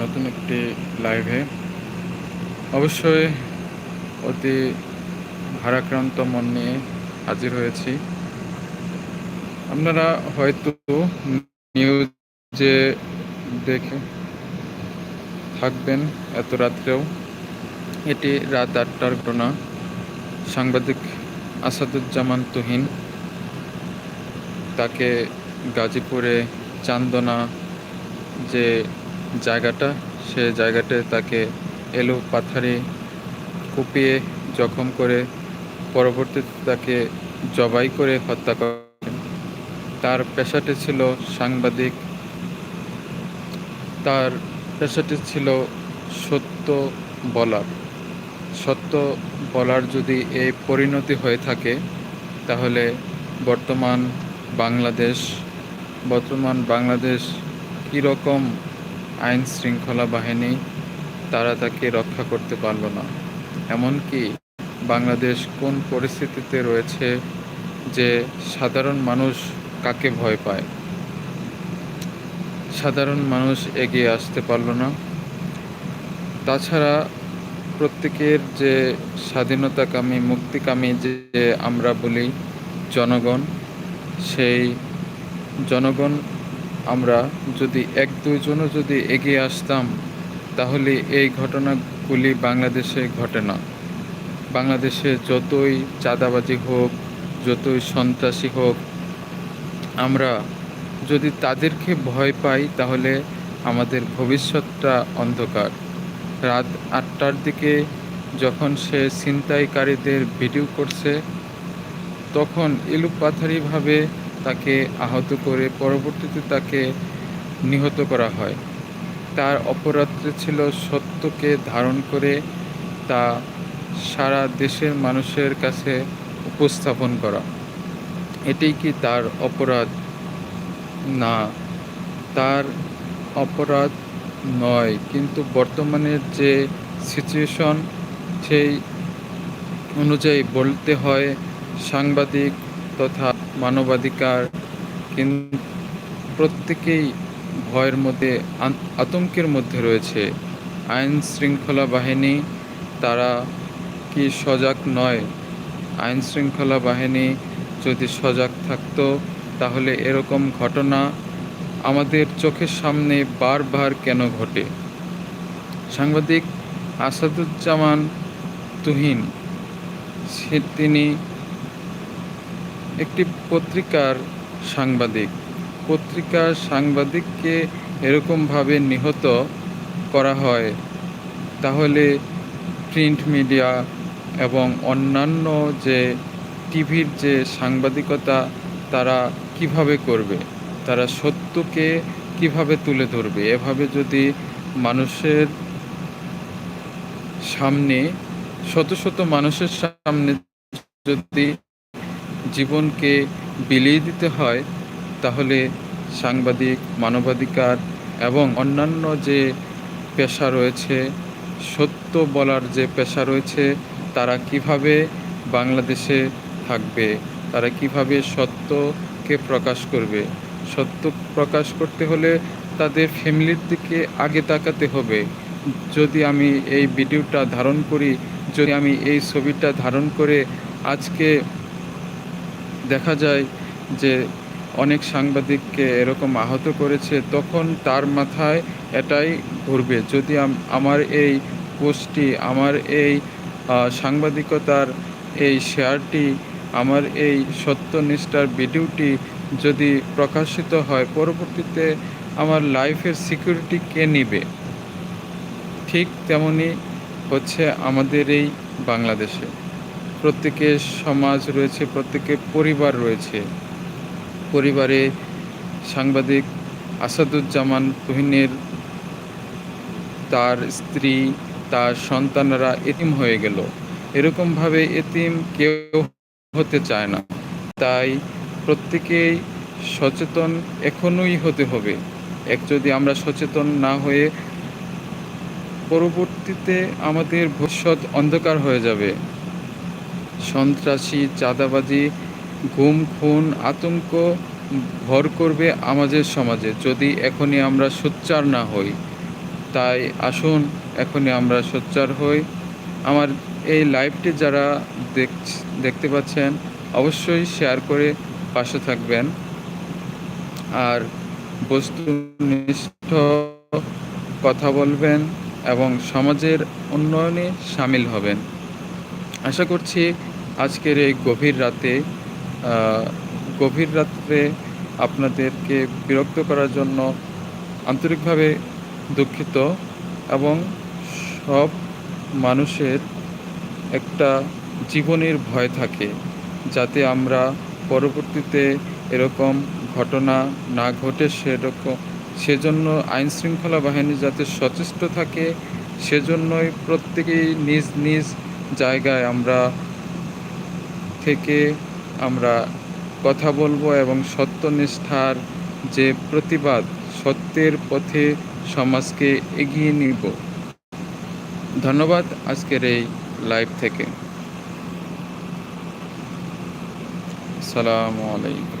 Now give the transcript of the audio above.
নতুন একটি লাইভে অবশ্যই অতি ভারাক্রান্ত মন নিয়ে হাজির হয়েছি। আপনারা হয়তো নিউজে দেখে থাকবেন এত রাত্রেও। এটি রাত আটটার ঘটনা। সাংবাদিক আসাদুজ্জামান তুহিন তাকে গাজীপুরে চান্দনা যে জায়গাটা, সে জায়গাটায় তাকে এলো পাথারে কুপিয়ে জখম করে, পরবর্তীতে তাকে জবাই করে হত্যা করেন তার পেশাটি ছিল সাংবাদিক। তার পেশাটি ছিল সত্য বলার। সত্য বলার যদি এই পরিণতি হয়ে থাকে, তাহলে বর্তমান বাংলাদেশ বর্তমান বাংলাদেশ কীরকম আইন শৃঙ্খলা বাহিনী, তারা তাকে রক্ষা করতে পারল না। এমনকি বাংলাদেশ কোন পরিস্থিতিতে রয়েছে যে সাধারণ মানুষ কাকে ভয় পায়? সাধারণ মানুষ এগিয়ে আসতে পারল না। তাছাড়া প্রত্যেকের যে স্বাধীনতাকামী, মুক্তিকামী যে আমরা বলি জনগণ, সেই জনগণ আমরা যদি এক দুইজনও যদি এগিয়ে আসতাম, তাহলে এই ঘটনাগুলি বাংলাদেশে ঘটে না। বাংলাদেশে যতই চাঁদাবাজি হোক, যতই সন্ত্রাসী হোক, আমরা যদি তাদেরকে ভয় পাই, তাহলে আমাদের ভবিষ্যৎটা অন্ধকার। রাত আটটার দিকে যখন সে ছিনতাইকারীদের ভিডিও করছে, তখন এলুপাথারিভাবে তাকে আহত করে পরবর্তীতে তাকে নিহত করা হয়। তার অপরাধটি ছিল সত্যকে ধারণ করে তা সারা দেশের মানুষের কাছে উপস্থাপন করা। এটাই কি তার অপরাধ? না, তার অপরাধ নয়, কিন্তু বর্তমানের যে সিচুয়েশন সেই অনুযায়ী বলতে হয় সাংবাদিক তথা মানবাধিকার প্রত্যেকেই ভয়ের মধ্যে আতঙ্কের মধ্যে রয়েছে। আইন শৃঙ্খলা বাহিনী, তারা কি সজাগ নয়? আইন শৃঙ্খলা বাহিনী যদি সজাগ থাকতো, তাহলে এরকম ঘটনা আমাদের চোখের সামনে বারবার কেন ঘটে? সাংবাদিক আসাদুজ্জামান তুহিন, সে তিনি একটি পত্রিকার সাংবাদিক। পত্রিকার সাংবাদিককে এরকমভাবে নিহত করা হয়, তাহলে প্রিন্ট মিডিয়া এবং অন্যান্য যে টিভির যে সাংবাদিকতা, তারা কীভাবে করবে? তারা সত্যকে কীভাবে তুলে ধরবে? এভাবে যদি মানুষের সামনে, শত শত মানুষের সামনে যদি জীবনকে বিলিয়ে দিতে হয়, তাহলে সাংবাদিক, মানবাধিকার এবং অন্যান্য যে পেশা রয়েছে, সত্য বলার যে পেশা রয়েছে, তারা কীভাবে বাংলাদেশে থাকবে? তারা কীভাবে সত্যকে প্রকাশ করবে? সত্য প্রকাশ করতে হলে তাদের ফ্যামিলির দিকে আগে তাকাতে হবে। যদি আমি এই ভিডিওটা ধারণ করি, যদি আমি এই ছবিটা ধারণ করে আজকে দেখা যায় যে অনেক সাংবাদিককে এরকম আহত করেছে, তখন তার মাথায় এটাই ঘুরবে। যদি আমার এই পোস্টটি, আমার এই সাংবাদিকতার এই শেয়ারটি, আমার এই সত্যনিষ্ঠার ভিডিওটি যদি প্রকাশিত হয়, পরবর্তীতে আমার লাইফের সিকিউরিটি কে নিবে? ঠিক তেমনি হচ্ছে আমাদের এই বাংলাদেশে। প্রত্যেকের সমাজ রয়েছে প্রত্যেকের পরিবার রয়েছে। পরিবারে সাংবাদিক আসাদুজ্জামান তুহিনের তার স্ত্রী, তার সন্তানরা এতিম হয়ে গেল। এরকমভাবে এতিম কেউ হতে চায় না। তাই প্রত্যেকেই সচেতন এখনই হতে হবে। এক যদি আমরা সচেতন না হয়ে পরবর্তীতে আমাদের ভবিষ্যৎ অন্ধকার হয়ে যাবে সন্ত্রাসী, চাঁদাবাজি, গুম, খুন, আতঙ্ক ভর করবে আমাদের সমাজে। যদি এখনই আমরা সোচ্চার না হই, তাই আসুন এখনই আমরা সোচ্চার হই। আমার এই লাইভটি যারা দেখ- দেখতে পাচ্ছেন, অবশ্যই শেয়ার করে পাশে থাকবেন। আর বস্তুনিষ্ঠ কথা বলবেন এবং সমাজের উন্নয়নে সামিল হবেন। আশা করছি আজকের এই গভীর রাতে গভীর রাত্রে আপনাদেরকে বিরক্ত করার জন্য আন্তরিকভাবে দুঃখিত এবং সব মানুষের একটা জীবনের ভয় থাকে যাতে আমরা পরবর্তীতে এরকম ঘটনা না ঘটে সেরকম, সেজন্য আইন শৃঙ্খলা বাহিনী যাতে সচেষ্ট থাকে, সেজন্যই প্রত্যেকেই নিজ নিজ জায়গায় আমরা থেকে আমরা কথা বলব এবং সত্যনিষ্ঠার যে প্রতিবাদ, সত্যের পথে সমাজকে এগিয়ে নিব। ধন্যবাদ আজকের এই লাইভ থেকে। আসসালামু আলাইকুম।